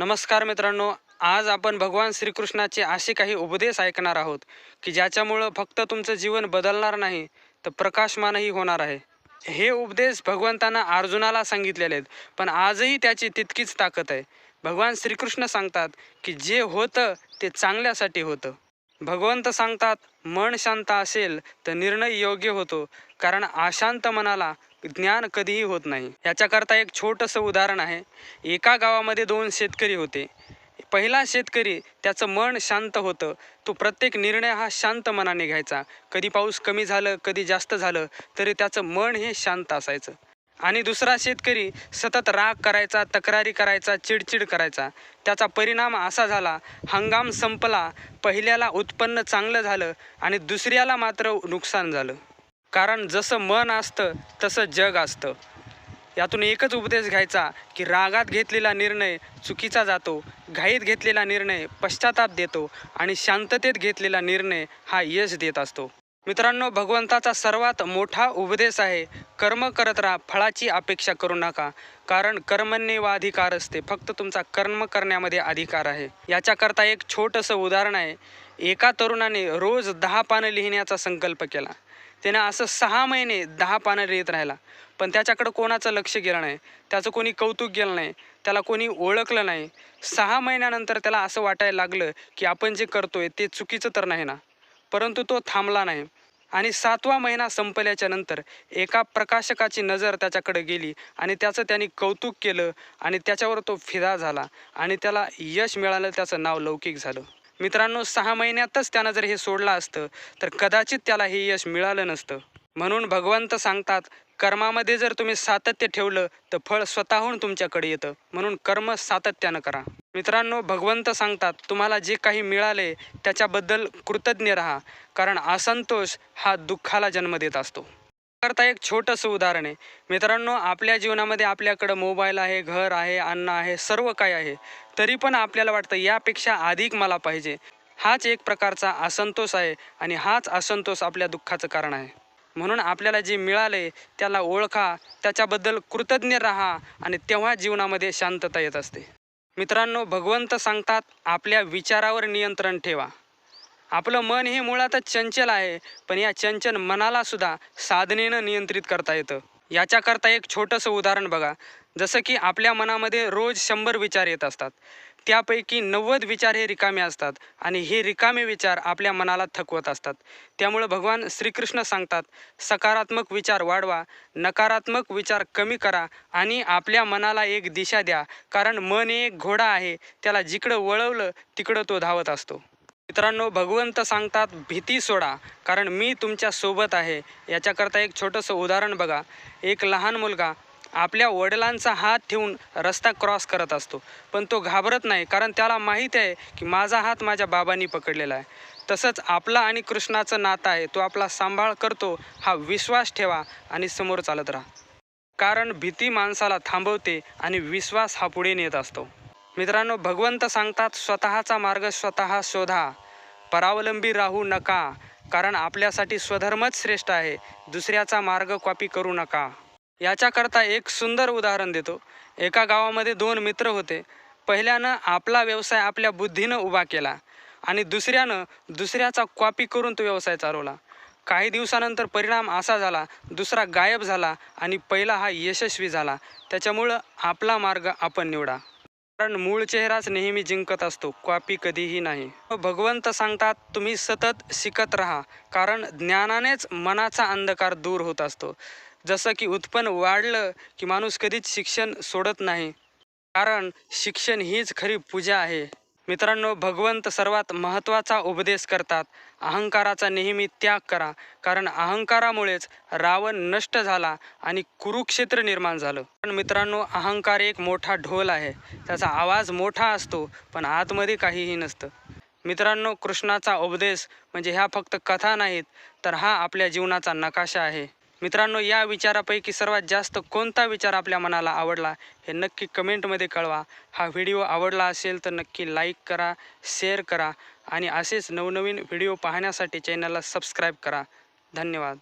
नमस्कार मित्रांनो आज आपण भगवान श्रीकृष्णाचे असे काही उपदेश ऐकणार आहोत की ज्याच्यामुळं फक्त तुमचं जीवन बदलणार नाही तर प्रकाशमानही होणार आहे. हे उपदेश भगवंतांना अर्जुनाला सांगितलेले आहेत पण आजही त्याची तितकीच ताकद आहे. भगवान श्रीकृष्ण सांगतात की जे होतं ते चांगल्यासाठी होतं. भगवंत सांगतात मन शांत असेल तर निर्णय योग्य होतो कारण अशांत मनाला ज्ञान कधीही होत नाही. याच्याकरता एक छोटंसं उदाहरण आहे. एका गावामध्ये दोन शेतकरी होते. पहिला शेतकरी त्याचं मन शांत होतं. तो प्रत्येक निर्णय हा शांत मनाने घ्यायचा. कधी पाऊस कमी झालं कधी जास्त झालं तरी त्याचं मन हे शांत असायचं. आणि दुसरा शेतकरी सतत राग करायचा तक्रारी करायचा चिडचिड करायचा. त्याचा परिणाम असा झाला हंगाम संपला पहिल्याला उत्पन्न चांगलं झालं आणि दुसऱ्याला मात्र नुकसान झालं. कारण जसं मन असतं तसं जग असतं. यातून एकच उपदेश घ्यायचा की रागात घेतलेला निर्णय चुकीचा जातो घाईत घेतलेला निर्णय पश्चाताप देतो आणि शांततेत घेतलेला निर्णय हा यश देत असतो. मित्रांनो भगवंताचा सर्वात मोठा उपदेश आहे कर्म करत राहा फळाची अपेक्षा करू नका. कारण कर्मने वाधिकार असते फक्त तुमचा कर्म करण्यामध्ये अधिकार आहे. याच्याकरता एक छोटंसं उदाहरण आहे. एका तरुणाने रोज दहा पानं लिहिण्याचा संकल्प केला. त्याने असं सहा महिने दहा पानं लिहित राहिला. पण त्याच्याकडं कोणाचं लक्ष गेलं नाही. त्याचं कोणी कौतुक केलं नाही. त्याला कोणी ओळखलं नाही. सहा महिन्यानंतर त्याला असं वाटायला लागलं की आपण जे करतोय ते चुकीचं तर नाही ना? परंतु तो थांबला नाही. आणि सातवा महिना संपल्याच्या नंतर एका प्रकाशकाची नजर त्याच्याकडे गेली आणि त्याचं त्यांनी कौतुक केलं आणि त्याच्यावर तो फिदा झाला आणि त्याला यश मिळालं त्याचं नाव लौकिक झालं. मित्रांनो सहा महिन्यातच त्यानं जर हे सोडलं असतं तर कदाचित त्याला हे यश मिळालं नसतं. म्हणून भगवंत सांगतात कर्मामध्ये जर तुम्ही सातत्य ठेवलं तर फळ स्वतःहून तुमच्याकडे येतं. म्हणून कर्म सातत्यानं करा. मित्रांनो भगवंत सांगतात तुम्हाला जे काही मिळाले त्याच्याबद्दल कृतज्ञ राहा कारण असंतोष हा दुःखाला जन्म देत असतो. करता एक छोटंसं उदाहरण आहे. मित्रांनो आपल्या जीवनामध्ये आपल्याकडं मोबाईल आहे घर आहे अन्न आहे सर्व काही आहे तरी पण आपल्याला वाटतं यापेक्षा अधिक मला पाहिजे. हाच एक प्रकारचा असंतोष आहे आणि हाच असंतोष आपल्या दुःखाचं कारण आहे. म्हणून आपल्याला जे मिळाले त्याला ओळखा त्याच्याबद्दल कृतज्ञ राहा आणि तेव्हा जीवनामध्ये शांतता येत असते. मित्रांनो भगवंत सांगतात आपल्या विचारावर नियंत्रण ठेवा. आपलं मन हे मुळातच चंचल आहे पण या चंचल मनालासुद्धा साधनेनं नियंत्रित करता येतं. याच्याकरता एक छोटंसं उदाहरण बघा. जसं की आपल्या मनामध्ये रोज शंभर विचार येत असतात. त्यापैकी नव्वद विचार हे रिकामे असतात आणि हे रिकामे विचार आपल्या मनाला थकवत असतात. त्यामुळं भगवान श्रीकृष्ण सांगतात सकारात्मक विचार वाढवा नकारात्मक विचार कमी करा आणि आपल्या मनाला एक दिशा द्या कारण मन एक घोडा आहे त्याला जिकडं वळवलं तिकडं तो धावत असतो. मित्रांनो भगवंत सांगतात भीती सोडा कारण मी तुमच्यासोबत आहे. याच्याकरता एक छोटंसं उदाहरण बघा. एक लहान मुलगा आपल्या वडिलांचा हात ठेवून रस्ता क्रॉस करत असतो. पण तो घाबरत नाही कारण त्याला माहीत आहे की माझा हात माझ्या बाबांनी पकडलेला आहे. तसंच आपला आणि कृष्णाचं नातं आहे तो आपला सांभाळ करतो हा विश्वास ठेवा आणि समोर चालत राहा. कारण भीती माणसाला थांबवते आणि विश्वास हा पुढे नेत असतो. मित्रांनो भगवंत सांगतात स्वतःचा मार्ग स्वतः शोधा. परावलंबी राहू नका कारण आपल्यासाठी स्वधर्मच श्रेष्ठ आहे. दुसऱ्याचा मार्ग कॉपी करू नका. याच्याकरता एक सुंदर उदाहरण देतो. एका गावामध्ये दोन मित्र होते. पहिल्यानं आपला व्यवसाय आपल्या बुद्धीनं उभा केला आणि दुसऱ्यानं दुसऱ्याचा कॉपी करून तो व्यवसाय चालवला. काही दिवसानंतर परिणाम असा झाला दुसरा गायब झाला आणि पहिला हा यशस्वी झाला. त्याच्यामुळं आपला मार्ग आपण निवडा. कारण मूळ चेहराच नेहमी जिंकत असतो कॉपी कधीही नाही. भगवंत सांगतात तुम्ही सतत शिकत राहा. कारण ज्ञानानेच मनाचा अंधकार दूर होत असतो. जसं की उत्पन्न वाढलं की माणूस कधीच शिक्षण सोडत नाही. कारण शिक्षण हीच खरी पूजा आहे. मित्रांनो भगवंत सर्वात महत्त्वाचा उपदेश करतात. अहंकाराचा नेहमी त्याग करा. कारण अहंकारामुळेच रावण नष्ट झाला आणि कुरुक्षेत्र निर्माण झालं. पण मित्रांनो अहंकार एक मोठा ढोल आहे. त्याचा आवाज मोठा असतो पण आतमध्ये काहीही नसतं. मित्रांनो कृष्णाचा उपदेश म्हणजे ह्या फक्त कथा नाहीत तर हा आपल्या जीवनाचा नकाशा आहे. मित्रांनो या विचारापैकी सर्वात जास्त कोणता विचार आपल्या मनाला आवडला हे नक्की कमेंटमध्ये कळवा. हा व्हिडिओ आवडला असेल तर नक्की लाईक करा शेअर करा आणि असेच नवनवीन व्हिडिओ पाहण्यासाठी चॅनलला सबस्क्राईब करा. धन्यवाद.